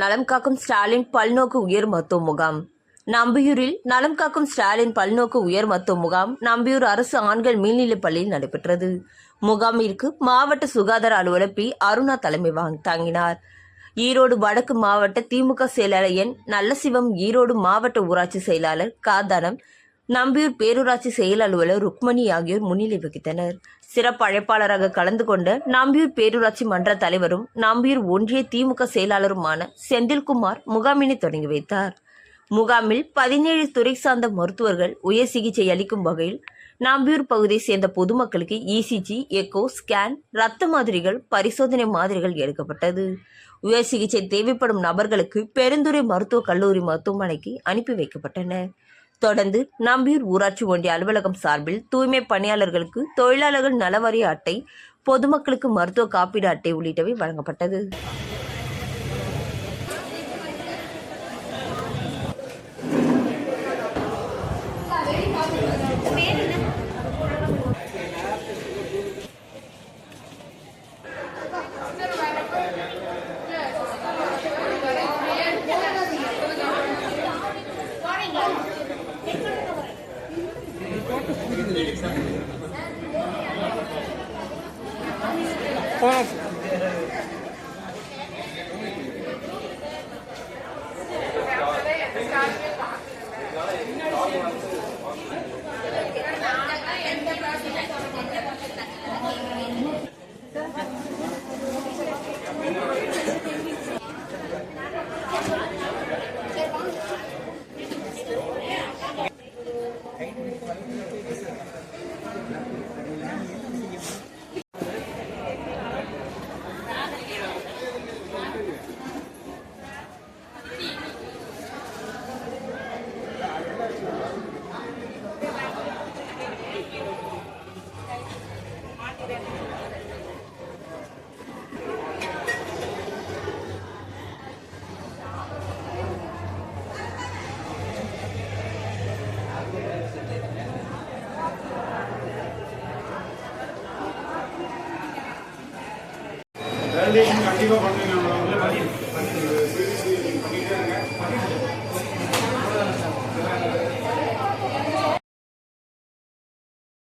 நலம் காக்கும் ஸ்டாலின் பல்நோக்கு உயர் மருத்துவ முகாம். நம்பியூரில் நலம் காக்கும் ஸ்டாலின் பல்நோக்கு உயர் மருத்துவ முகாம் நம்பியூர் அரசு ஆண்கள் மேல்நிலைப் பள்ளியில் நடைபெற்றது. முகாமிற்கு மாவட்ட சுகாதார அலுவலர் பி. அருணா தலைமை தாங்கினார். ஈரோடு வடக்கு மாவட்ட திமுக செயலாளர் என். நல்லசிவம் ஈரோடு மாவட்ட ஊராட்சி செயலாளர் காதானம் நம்பியூர் பேரூராட்சி செயல் அலுவலர் ருக்மணி ஆகியோர் முன்னிலை வகித்தனர். சிறப்பு அழைப்பாளராக கலந்து கொண்ட நம்பியூர் பேரூராட்சி மன்ற தலைவரும் நம்பியூர் ஒன்றிய திமுக செயலாளருமான செந்தில்குமார் முகாமினை தொடங்கி வைத்தார். முகாமில் பதினேழு துறை சார்ந்த மருத்துவர்கள் உயர் சிகிச்சை அளிக்கும் வகையில் நாம்பியூர் பகுதியை சேர்ந்த பொதுமக்களுக்கு இசிஜி எக்கோ ஸ்கேன் ரத்த மாதிரிகள் பரிசோதனை மாதிரிகள் எடுக்கப்பட்டது. உயர் சிகிச்சை தேவைப்படும் நபர்களுக்கு பெருந்துறை மருத்துவக் கல்லூரி மருத்துவமனைக்கு அனுப்பி வைக்கப்பட்டன. தொடர்ந்து நம்பியூர் ஊராட்சி ஒன்றிய அலுவலகம் சார்பில் தூய்மை பணியாளர்களுக்கு தொழிலாளர்கள் நலவாரிய அட்டை பொதுமக்களுக்கு மருத்துவ காப்பீடு அட்டை உள்ளிட்டவை வழங்கப்பட்டது. One வெல்டிங் கண்டிப்பாக பண்ணுங்க